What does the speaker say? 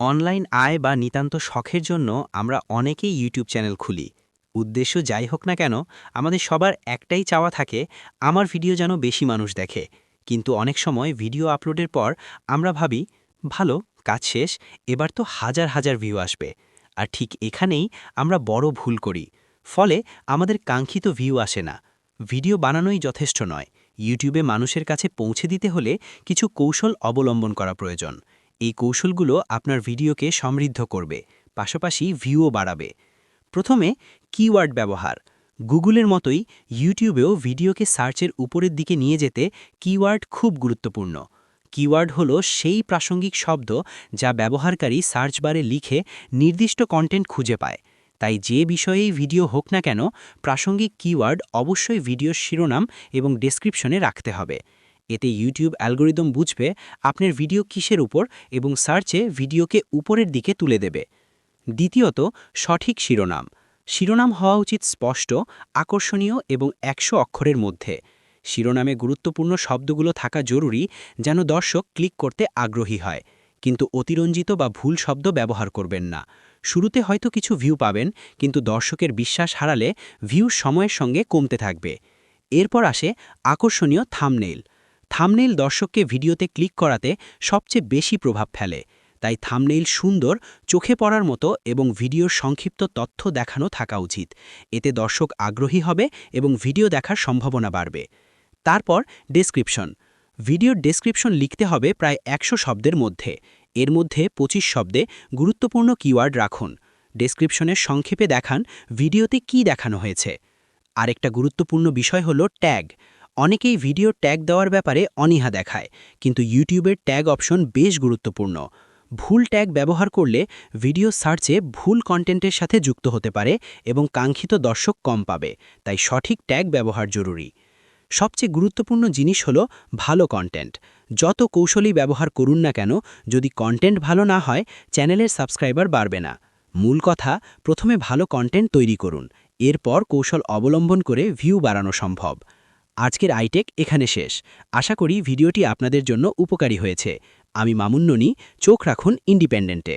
Online আয় বা নিতান্ত শখের জন্য আমরা অনেকেই ইউটিউব চ্যানেল খুলি। উদ্দেশ্য যাই হোক না কেন, আমাদের সবার একটাই চাওয়া থাকে, আমার ভিডিও যেন বেশি মানুষ দেখে। কিন্তু অনেক সময় ভিডিও আপলোডের পর আমরা ভাবি, ভালো, কাজ শেষ, এবার তো হাজার হাজার ভিউ আসবে। আর ঠিক এখানেই আমরা বড় ভুল করি। ফলে আমাদের কাঙ্ক্ষিত ভিউ আসে না। ভিডিও বানানোই যথেষ্ট নয়। ইউটিউবে মানুষের কাছে পৌঁছে দিতে হলে কিছু কৌশল অবলম্বন করা প্রয়োজন। এই কৌশলগুলো আপনার ভিডিওকে সমৃদ্ধ করবে, পাশাপাশি ভিউও বাড়াবে। প্রথমে কিওয়ার্ড ব্যবহার। গুগলের মতোই ইউটিউবেও ভিডিওকে সার্চের উপরের দিকে নিয়ে যেতে কিওয়ার্ড খুব গুরুত্বপূর্ণ। কিওয়ার্ড হলো সেই প্রাসঙ্গিক শব্দ যা ব্যবহারকারী সার্চ বারে লিখে নির্দিষ্ট কন্টেন্ট খুঁজে পায়। তাই যে বিষয়েই ভিডিও হোক না কেন, প্রাসঙ্গিক কিওয়ার্ড অবশ্যই ভিডিওর শিরোনাম এবং ডেসক্রিপশনে রাখতে হবে। এতে ইউটিউব অ্যালগোরিদম বুঝবে আপনার ভিডিও কিসের উপর এবং সার্চে ভিডিওকে উপরের দিকে তুলে দেবে। দ্বিতীয়ত, সঠিক শিরোনাম। শিরোনাম হওয়া উচিত স্পষ্ট, আকর্ষণীয় এবং একশো অক্ষরের মধ্যে। শিরোনামে গুরুত্বপূর্ণ শব্দগুলো থাকা জরুরি যেন দর্শক ক্লিক করতে আগ্রহী হয়। কিন্তু অতিরঞ্জিত বা ভুল শব্দ ব্যবহার করবেন না। শুরুতে হয়তো কিছু ভিউ পাবেন, কিন্তু দর্শকের বিশ্বাস হারালে ভিউ সময়ের সঙ্গে কমতে থাকবে। এরপর আসে আকর্ষণীয় থামনেইল থামনেইল দর্শককে ভিডিওতে ক্লিক করাতে সবচেয়ে বেশি প্রভাব ফেলে। তাই থামনেইল সুন্দর, চোখে পড়ার মতো এবং ভিডিওর সংক্ষিপ্ত তথ্য দেখানো থাকা উচিত। এতে দর্শক আগ্রহী হবে এবং ভিডিও দেখার সম্ভাবনা বাড়বে। তারপর ডেসক্রিপশন ভিডিওর ডেসক্রিপশন লিখতে হবে প্রায় একশো শব্দের মধ্যে। এর মধ্যে ২৫ শব্দে গুরুত্বপূর্ণ কিওয়ার্ড রাখুন। ডেসক্রিপশনের সংক্ষেপে দেখান ভিডিওতে কি দেখানো হয়েছে। আরেকটা গুরুত্বপূর্ণ বিষয় হলো ট্যাগ অনেকেই ভিডিও ট্যাগ দেওয়ার ব্যাপারে অনীহা দেখায়, কিন্তু ইউটিউবের ট্যাগ অপশন বেশ গুরুত্বপূর্ণ। ভুল ট্যাগ ব্যবহার করলে ভিডিও সার্চে ভুল কন্টেন্টের সাথে যুক্ত হতে পারে এবং কাঙ্ক্ষিত দর্শক কম পাবে, তাই সঠিক ট্যাগ ব্যবহার জরুরি। সবচেয়ে গুরুত্বপূর্ণ জিনিস হলো ভালো কন্টেন্ট। যত কৌশলী ব্যবহার করুন না কেন, যদি কন্টেন্ট ভালো না হয়, চ্যানেলের সাবস্ক্রাইবার বাড়বে না। মূল কথা, প্রথমে ভালো কন্টেন্ট তৈরি করুন। এরপর কৌশল অবলম্বন করে ভিউ বাড়ানো সম্ভব। আজকের আইটেক এখানে শেষ। আশা করি ভিডিওটি আপনাদের জন্য উপকারী হয়েছে। আমি মামুন্ননি চোখ রাখুন ইন্ডিপেন্ডেন্টে।